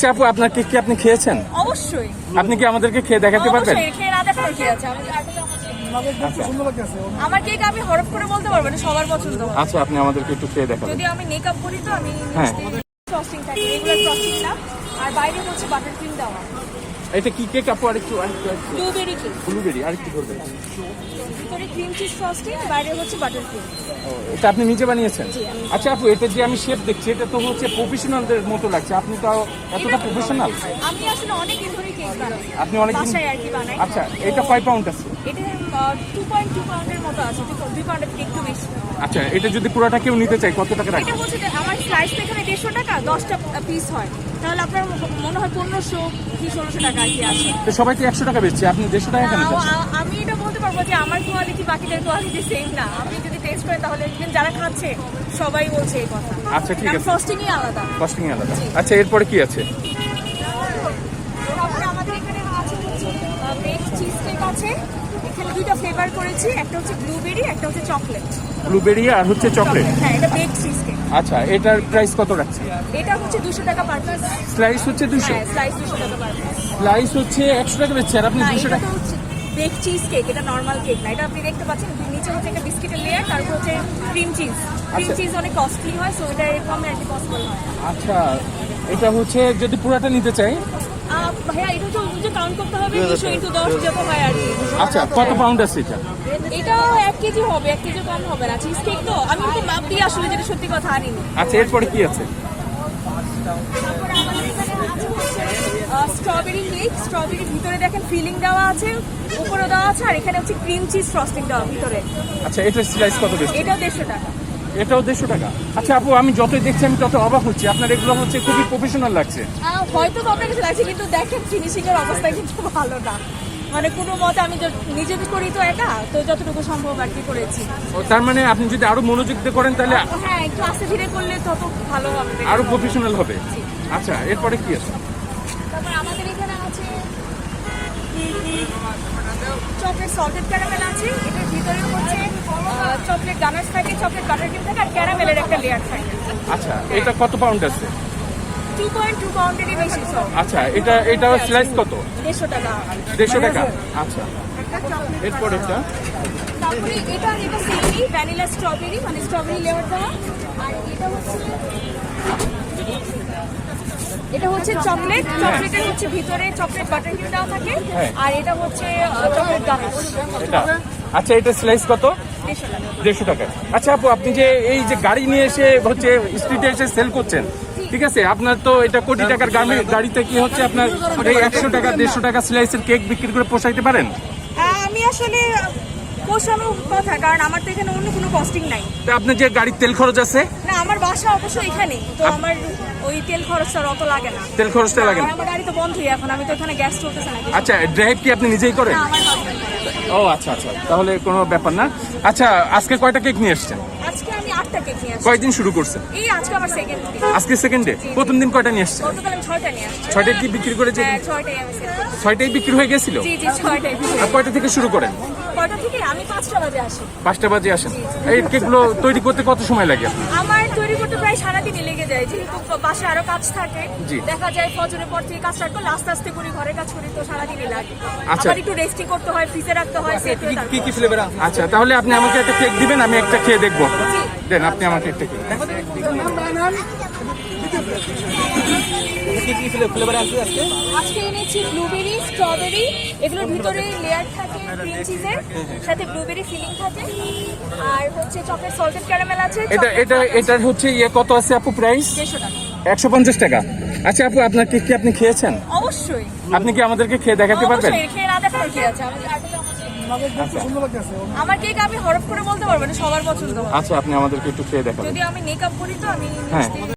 আচ্ছা আপু আপনার কেক কি আপনি খেয়েছেন? অবশ্যই। আপনি কি আমাদেরকে খেয়ে দেখাতে পারবেন? খেয়ে না দেখার কি আছে? আচ্ছা। আমার কেক আমি হরফ করে বলতে পারব না সবার পছন্দ। আচ্ছা আপনি আমাদেরকে একটু খেয়ে দেখাবেন। যদি আমি মেকআপ করি তো আমি হ্যাঁ। ফ্রস্টিং থাকে রেগুলার ফ্রস্টিং না। আর বাইরে হচ্ছে বাটার ক্রিম দেওয়া। এটা কি কেক আপু আরেকটু আরেকটু ব্লুবেরি কেক ব্লুবেরি আরেকটু ধরবেন। ভিতরে ক্রিম চিজ ফ্রস্টিং বাইরে হচ্ছে বাটার ক্রিম এটা আপনি নিজে বানিয়েছেন? আচ্ছা আপু এটা যে আমি শেপ দেখছি এটা তো হচ্ছে প্রফেশনালদের মতো লাগছে। আপনি তো এতটা প্রফেশনাল আমি আসলে অনেক দিন ধরে কেক বানাই। আপনি অনেক দিন- আচ্ছা এটা কয় পাউন্ড আছে। এটা টু পয়েন্ট টু পাউন্ডের মতো আছে দুই পাউন্ডের থেকে একটু বেশি। আচ্ছা এটা যদি পুরোটা কেউ নিতে চায় কত টাকা এটা যে আমার স্লাইস এখানে দেড়শো টাকা দশটা পিস হয়। তাহলে আপনার মনে হয় পনেরোশো কি ষোলোশো টাকা আর কি আসে তো সবাই তো একশো টাকা বেচছে আপনি দেড়শো টাকা কেন আমি এটা বলতে পারব যে আমার কোয়ালিটি বাকিদের কোয়ালিটি সেম না। আপনি যদি টেস্ট করেন তাহলে even যারা খাচ্ছে সবাই বলছে এই কথা। আচ্ছা, ঠিক আছে। ফ্রস্টিংই আলাদা। কস্টিং আলাদা। আচ্ছা এরপরে কি আছে তারপরে আমাদের এখানে আছে হচ্ছে বেক চিজ কেক আছে এখানে দুইটা ফ্লেভার করেছি একটা হচ্ছে ব্লুবেরি একটা হচ্ছে চকলেট ব্লুবেরি আর হচ্ছে চকলেট হ্যাঁ এটা বেক চিজ কেক আচ্ছা এটার প্রাইস কত রাখছে এটা হচ্ছে দুশো টাকা পার পিস স্লাইস হচ্ছে দুশো? হ্যাঁ স্লাইস দুশো টাকা পার পিস স্লাইস হচ্ছে একশো টাকা বেচছে আর আপনি না দুশো এটা টাকা হচ্ছে বেক চিজ কেক এটা নর্মাল কেক না। এটা আপনি দেখতে পাচ্ছেন নিচে হচ্ছে একটা বিস্কিটের লেয়ার তারপর হচ্ছে ক্রিম চিজ ক্রিম। চিজ অনেক কস্টলি হয় সো এটা এরকম আর কি পসিবল হয়। আচ্ছা এটা হচ্ছে যদি পুরাটা নিতে চাই? ভাইয়া এটা তো বুঝে কাউন্ট করতে হবে দুশো ইন্টু দশ যত হয় আর কি আচ্ছা কত পাউন্ড আছে এটা? এটা এক কেজি হবে এক কেজি কম হবে না চিজ কেক তো। আমি তো মাপ দিয়ে আসলে যেটা সত্যি কথা আনিনি। আচ্ছা এরপরে কি আছে? তারপরে আমাদের এখানে আছে স্ট্রবেরি কেক স্ট্রবেরির ভিতরে দেখেন ফিলিং দেওয়া আছে উপরে দেওয়া আছে আর এখানে হচ্ছে ক্রিম চিজ ফ্রস্টিং দেওয়া ভিতরে। আচ্ছা এটার স্লাইস কত বেশি? এটাও দেড়শো টাকা। এটাও দেড়শো টাকা। আচ্ছা আপু আমি যতই দেখছি আমি তত অবাক হচ্ছি। আপনার এগুলো হচ্ছে খুবই প্রফেশনাল লাগছে। হয়তো আপনার কাছে লাগছে কিন্তু দেখেন ফিনিশিং এর অবস্থা কিন্তু ভালো না। মানে কোনো মতে আমি নিজে করি তো একা তো যতটুকু সম্ভব আর কি করেছি। ও, তার মানে আপনি যদি আরও মনোযোগ দিয়ে করেন তাহলে হ্যাঁ একটু আস্তে ধীরে করলে তত ভালো হবে। আরও প্রফেশনাল হবে। আচ্ছা এরপরে কি আছে? তারপর আমাদের এখানে আছে চকলেট সল্টেড ক্যারামেল আছে এটার ভিতরে গানার্স থাকে চকলেট বাটার ক্রিম থাকে আর ক্যারামেলের একটা লেয়ার থাকে। আচ্ছা এটা কত পাউন্ড আছে? টু পয়েন্ট টু পাউন্ডেরই বেশি আচ্ছা এটা এটা স্লাইস কত? দেড়শো টাকা। দেড়শো টাকা আচ্ছা। এরপর এটা? তারপরে এটা এটা ভ্যানিলা স্ট্রবেরি মানে স্ট্রবেরি লেয়ার দেওয়া। আর এটা হচ্ছে এটা হচ্ছে চকলেট চকলেটের হচ্ছে ভিতরে চকলেট বাটার ক্রিম দেওয়া থাকে হ্যাঁ। আর এটা হচ্ছে চকলেট গানাশ এটা। আচ্ছা এটা স্লাইস কত? দেড়শো টাকা। আচ্ছা আপু আপনি যে এই যে গাড়ি নিয়ে এসে হচ্ছে স্ট্রিটে এসে সেল করছেন ঠিক আছে? আপনার তো এটা কোটি টাকার গাড়ি গাড়িতে কি হচ্ছে আপনার এই একশো টাকা দেড়শো টাকা স্লাইসের কেক বিক্রি করে পোষাইতে পারেন? আমি আসলে পোষানোর কথা কারণ আমার তো এখানে অন্য কোনো কস্টিং নাই। তো আপনার যে গাড়ির তেল খরচ আছে? না আমার বাসা অবশ্য এখানেই তো আমার ওই তেল খরচটা অত লাগে না। তেল খরচটা লাগে না? আমার গাড়ি তো বন্ধই এখন আমি তো এখানে গ্যাস চলতেছে না। আচ্ছা ড্রাইভ কি আপনি নিজেই করেন। ও আচ্ছা আচ্ছা তাহলে কোনো ব্যাপার না। আচ্ছা আজকে কয়টা কেক নিয়ে এসছেন? আজকে আমি আটটা কেক নিয়ে আসছি কয়দিন শুরু করছেন? এই আজকে আমার সেকেন্ড আজকে সেকেন্ডে প্রথম দিন কয়টা নিয়ে এসছেন? গতকাল আমি ছয়টা নিয়ে আসছি। ছয়টায় কি বিক্রি করেছে হ্যাঁ ছয়টাই আমি sell বিক্রি হয়ে গেছিল? জি জি ছয়টাই আর কয়টা থেকে শুরু করেন? কয়টা থেকে আমি পাঁচটা বাজে আসি। পাঁচটা বাজে আসেন। এই কেকগুলো তৈরি করতে কত সময় লাগে আমার তৈরি করতে প্রায় সারাদিনই লেগে যায় যেহেতু পাশে আরও কাজ থাকে। দেখা যায় ফজরের পর থেকে কাজ স্টার্ট করলে আস্তে আস্তে করি ঘরে কাজ করি তো সারাদিনই লাগে। আচ্ছা। আবার একটু রেস্টিং করতে হয় ফ্রিজে রাখতে হয় সেট কি তারপর- ফ্লেভার আচ্ছা তাহলে আপনি আমাকে একটা কেক দিবেন আমি একটা খেয়ে দেখব। দেন আপনি আমাকে একটা কেক আজকে? এনেছি ব্লুবেরি স্ট্রবেরি এগুলোর ভিতরে লেয়ার থাকে ক্রিম চিজের সাথে ব্লুবেরি ফিলিং থাকে। আর হচ্ছে চকলেট সল্টেড ক্যারামেল আছে এটা এটা এটার হচ্ছে ইয়ে কত আছে আপু প্রাইস টাকা। একশো পঞ্চাশ টাকা। আচ্ছা আপু আপনার কেক কি আপনি খেয়েছেন? অবশ্যই। আপনি কি আমাদেরকে খেয়ে দেখাতে পারবেন? খেয়ে না দেখার কি আছে? আমি আমার কেক আমি হরফ করে বলতে পারব না সবার পছন্দ। আচ্ছা আপনি আমাদেরকে একটু খেয়ে দেখাবেন যদি আমি মেকআপ করি তো আমি হ্যাঁ।